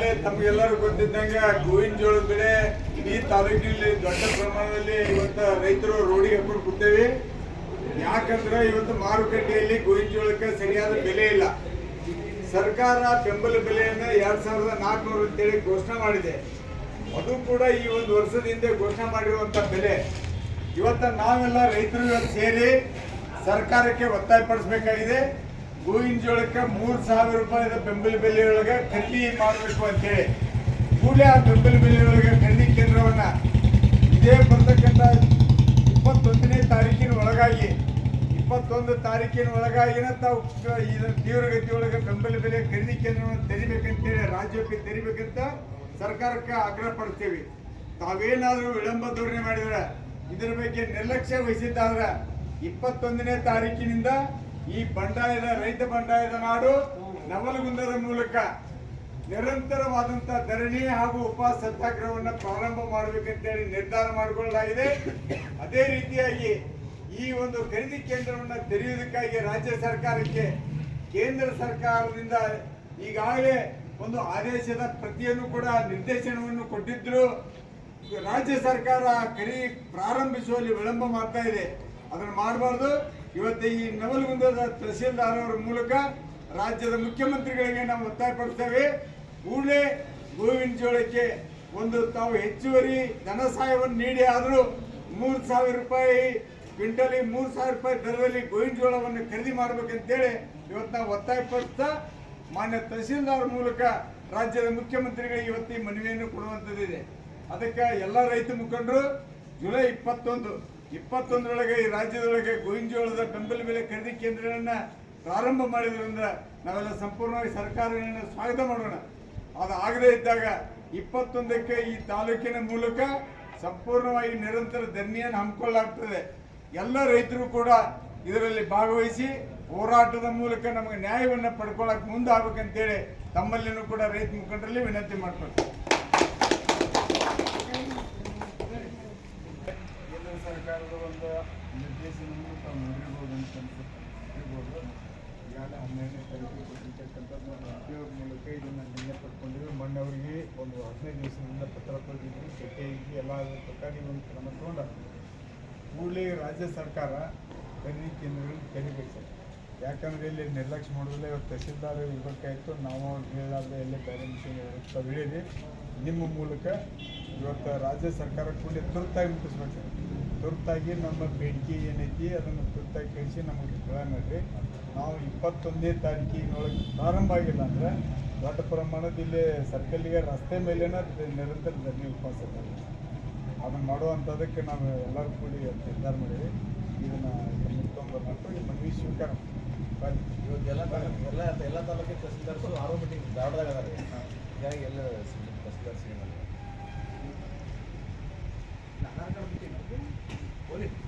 ತಮಗೆಲ್ಲರೂ ಗೊತ್ತಿದ್ದಂಗೆ ಗೋವಿನ ಜೋಳ ಬೆಳೆ ಈ ತಾಲೂಕಿನಲ್ಲಿ ದೊಡ್ಡ ಪ್ರಮಾಣದಲ್ಲಿ ಇವತ್ತು ರೈತರು ರೋಡಿಗೆ ಹಾಕೊಂಡು ಕೂತೇವೆ. ಯಾಕಂದ್ರೆ ಇವತ್ತು ಮಾರುಕಟ್ಟೆಯಲ್ಲಿ ಗೋವಿನ ಜೋಳಕ್ಕೆ ಸರಿಯಾದ ಬೆಲೆ ಇಲ್ಲ. ಸರ್ಕಾರ ಬೆಂಬಲ ಬೆಲೆಯನ್ನು ಎರಡ್ ಸಾವಿರದ ನಾಲ್ಕುನೂರು ಅಂತೇಳಿ ಘೋಷಣೆ ಮಾಡಿದೆ. ಅದು ಕೂಡ ಈ ಒಂದು ವರ್ಷದ ಹಿಂದೆ ಘೋಷಣೆ ಮಾಡಿರುವಂತ ಬೆಲೆ. ಇವತ್ತು ನಾವೆಲ್ಲ ರೈತರು ಸೇರಿ ಸರ್ಕಾರಕ್ಕೆ ಒತ್ತಾಯಪಡಿಸಬೇಕಾಗಿದೆ ಗೋವಿನ ಜೋಳಕ್ಕೆ ಮೂರು ಸಾವಿರ ರೂಪಾಯಿ ಬೆಂಬಲ ಬೆಲೆಯೊಳಗೆ ಖರೀದಿ ಮಾಡಬೇಕು ಅಂತೇಳಿ ಕೂಡಲೇ ಆ ಬೆಂಬಲ ಬೆಲೆಯೊಳಗೆ ಖರೀದಿ ಕೇಂದ್ರವನ್ನ ಇದೇ ಬರ್ತಕ್ಕಂಥ ಇಪ್ಪತ್ತೊಂದನೇ ತಾರೀಕಿನ ಒಳಗಾಗಿ, ಇಪ್ಪತ್ತೊಂದು ತಾರೀಕಿನ ಒಳಗಾಗಿನ ತಾವು ಇದರ ತೀವ್ರಗತಿಯೊಳಗೆ ಬೆಂಬಲ ಬೆಲೆ ಖರೀದಿ ಕೇಂದ್ರವನ್ನು ತೆರಿಬೇಕಂತೇಳಿ ರಾಜ್ಯಕ್ಕೆ ತೆರಿಬೇಕಂತ ಸರ್ಕಾರಕ್ಕೆ ಆಗ್ರಹ ಪಡ್ತೇವೆ ತಾವೇನಾದರೂ ವಿಳಂಬ ಧೋರಣೆ ಮಾಡಿದ್ರೆ ಇದರ ಬಗ್ಗೆ ನಿರ್ಲಕ್ಷ್ಯ ವಹಿಸಿದ್ದಾದ್ರೆ ಇಪ್ಪತ್ತೊಂದನೇ ತಾರೀಕಿನಿಂದ ಈ ಬಂಡಾಯದ ರೈತ ಬಂಡಾಯದ ನಾಡು ನವಲಗುಂದದ ಮೂಲಕ ನಿರಂತರವಾದಂತಹ ಧರಣಿ ಹಾಗೂ ಉಪವಾಸ ಸತ್ಯಾಗ್ರಹವನ್ನು ಪ್ರಾರಂಭ ಮಾಡಬೇಕಂತೇಳಿ ನಿರ್ಧಾರ ಮಾಡಿಕೊಳ್ಳಲಾಗಿದೆ. ಅದೇ ರೀತಿಯಾಗಿ ಈ ಒಂದು ಖರೀದಿ ಕೇಂದ್ರವನ್ನು ತೆರೆಯುವುದಕ್ಕಾಗಿ ರಾಜ್ಯ ಸರ್ಕಾರಕ್ಕೆ ಕೇಂದ್ರ ಸರ್ಕಾರದಿಂದ ಈಗಾಗಲೇ ಒಂದು ಆದೇಶದ ಪ್ರತಿಯನ್ನು ಕೂಡ ನಿರ್ದೇಶನವನ್ನು ಕೊಟ್ಟಿದ್ರು. ರಾಜ್ಯ ಸರ್ಕಾರ ಖರೀದಿ ಪ್ರಾರಂಭಿಸುವಲ್ಲಿ ವಿಳಂಬ ಮಾಡ್ತಾ ಇದೆ. ಅದನ್ನು ಮಾಡಬಾರ್ದು. ಇವತ್ತು ಈ ನವಲಗುಂದದ ತಹಸೀಲ್ದಾರ್ ಅವರ ಮೂಲಕ ರಾಜ್ಯದ ಮುಖ್ಯಮಂತ್ರಿಗಳಿಗೆ ನಾವು ಒತ್ತಾಯ ಪಡ್ತೇವೆ. ಕೂಡಲೇ ಗೋವಿನ ಜೋಳಕ್ಕೆ ಒಂದು ತಾವು ಹೆಚ್ಚುವರಿ ಧನ ಸಹಾಯವನ್ನು ನೀಡಿ, ಆದರೂ ಮೂರು ಸಾವಿರ ರೂಪಾಯಿ, ಕ್ವಿಂಟಲಿ ಮೂರು ಸಾವಿರ ರೂಪಾಯಿ ದರದಲ್ಲಿ ಗೋವಿನ ಜೋಳವನ್ನು ಖರೀದಿ ಮಾಡಬೇಕಂತೇಳಿ ಇವತ್ತು ನಾವು ಒತ್ತಾಯ ಪಡ್ತಾ, ಮಾನ್ಯ ತಹಸೀಲ್ದಾರ್ ಮೂಲಕ ರಾಜ್ಯದ ಮುಖ್ಯಮಂತ್ರಿಗಳಿಗೆ ಇವತ್ತು ಈ ಮನವಿಯನ್ನು ಕೊಡುವಂಥದ್ದಿದೆ. ಅದಕ್ಕೆ ಎಲ್ಲ ರೈತ ಮುಖಂಡರು, ಜುಲೈ ಇಪ್ಪತ್ತೊಂದು ಇಪ್ಪತ್ತೊಂದರೊಳಗೆ ಈ ರಾಜ್ಯದೊಳಗೆ ಗೋವಿನ ಜೋಳದ ಬೆಂಬಲ ಬೆಲೆ ಖರೀದಿ ಕೇಂದ್ರಗಳನ್ನ ಪ್ರಾರಂಭ ಮಾಡಿದ್ರಿಂದ ನಾವೆಲ್ಲ ಸಂಪೂರ್ಣವಾಗಿ ಸರ್ಕಾರವನ್ನು ಸ್ವಾಗತ ಮಾಡೋಣ. ಅದು ಆಗದೇ ಇದ್ದಾಗ ಇಪ್ಪತ್ತೊಂದಕ್ಕೆ ಈ ತಾಲೂಕಿನ ಮೂಲಕ ಸಂಪೂರ್ಣವಾಗಿ ನಿರಂತರ ಧರಣಿಯನ್ನು ಹಮ್ಮಿಕೊಳ್ಳಲಾಗ್ತದೆ. ಎಲ್ಲ ರೈತರು ಕೂಡ ಇದರಲ್ಲಿ ಭಾಗವಹಿಸಿ ಹೋರಾಟದ ಮೂಲಕ ನಮಗೆ ನ್ಯಾಯವನ್ನು ಪಡ್ಕೊಳ್ಳಕ್ಕೆ ಮುಂದಾಗಬೇಕಂತೇಳಿ ತಮ್ಮಲ್ಲಿನೂ ಕೂಡ ರೈತ ಮುಖಂಡರಲ್ಲಿ ವಿನಂತಿ ಮಾಡ್ಕೊಳ್ತೀನಿ ಕೇಂದ್ರ ಸರ್ಕಾರದ ಒಂದು ನಿರ್ದೇಶನವನ್ನು ತಾವು ನೋಡಿರ್ಬೋದು ಅಂತ ಅನ್ಸುತ್ತೆ. ಈಗಾಗಲೇ ಹನ್ನೆರಡನೇ ತಾರೀಕು ಕೊಟ್ಟಿರ್ತಕ್ಕಂಥದ್ದು ನಾನು ಉದ್ಯೋಗ ಮೂಲಕ ಇದನ್ನು ನಿನ್ನೆ ಪಡ್ಕೊಂಡಿದ್ದೆ ಮೊನ್ನೆ ಅವರಿಗೆ ಒಂದು ಹದಿನೈದು ದಿವಸದಿಂದ ಪತ್ರ ಕೊಟ್ಟಿದ್ದೀನಿ. ಚರ್ಚೆ ಇದ್ದು ಎಲ್ಲ ಪ್ರಕಾರ ನೀವು ಒಂದು ಕ್ರಮ ತಗೊಂಡು ಕೂಡಲೇ ರಾಜ್ಯ ಸರ್ಕಾರ ಖರೀದಿ ಕೇಂದ್ರಗಳನ್ನು ತೆರಿಬೇಕು ಯಾಕಂದರೆ ಇಲ್ಲಿ ನಿರ್ಲಕ್ಷ್ಯ ಮಾಡೋದಿಲ್ಲ ಇವತ್ತು ತಹಸೀಲ್ದಾರ್ ಇರಬೇಕಾಯ್ತು ನಾವು ಅವ್ರಿಗೆ ಎಲ್ಲೇ ಬೇರೆ ವಿಷಯ ಹೇಳಿದೆ. ನಿಮ್ಮ ಮೂಲಕ ಇವತ್ತು ರಾಜ್ಯ ಸರ್ಕಾರ ಕೂಡಲೇ ತುರ್ತಾಗಿ ಮುಟ್ಟಿಸ್ಬೇಕು ತುರ್ತಾಗಿ ನಮ್ಮ ಬೇಡಿಕೆ ಏನೈತಿ ಅದನ್ನು ತುರ್ತಾಗಿ ಕಳಿಸಿ ನಮಗೆ ಕಳ ಮಾಡಿರಿ. ನಾವು ಇಪ್ಪತ್ತೊಂದನೇ ತಾರೀಕಿನೊಳಗೆ ಪ್ರಾರಂಭ ಆಗಿಲ್ಲ ಅಂದರೆ ದೊಡ್ಡ ಪ್ರಮಾಣದ ಇಲ್ಲಿ ಸರ್ಕಲ್ಗೆ ರಸ್ತೆ ಮೇಲೇನ ನಿರಂತರ ಧರಣಿ ಉಪವಾಸ. ಅದನ್ನು ಮಾಡುವಂಥದ್ದಕ್ಕೆ ನಾವು ಎಲ್ಲರೂ ಕೂಡಿ ನಿರ್ಧಾರ ಮಾಡಿದ್ವಿ. ಇದನ್ನು ತೊಗೊಂಡ್ಬರ್ಬೇಕು ಈ ಮನವಿ ಸ್ವೀಕಾರ. ಇವತ್ತೆಲ್ಲ ತಾಲೂಕು ಎಲ್ಲ ಎಲ್ಲ ತಾಲೂಕಿಗೆ ತಹಸೀಲ್ದಾರ್ಸು ಆರೋ ಮೀಟಿಂಗ್ ಧಾರವಾಡದಾಗ ಅದಾರೆ ಹೀಗಾಗಿ ಎಲ್ಲ ತಹಸೀಲ್ದಾರ್ ಸಿಗಲ್ಲ. बोले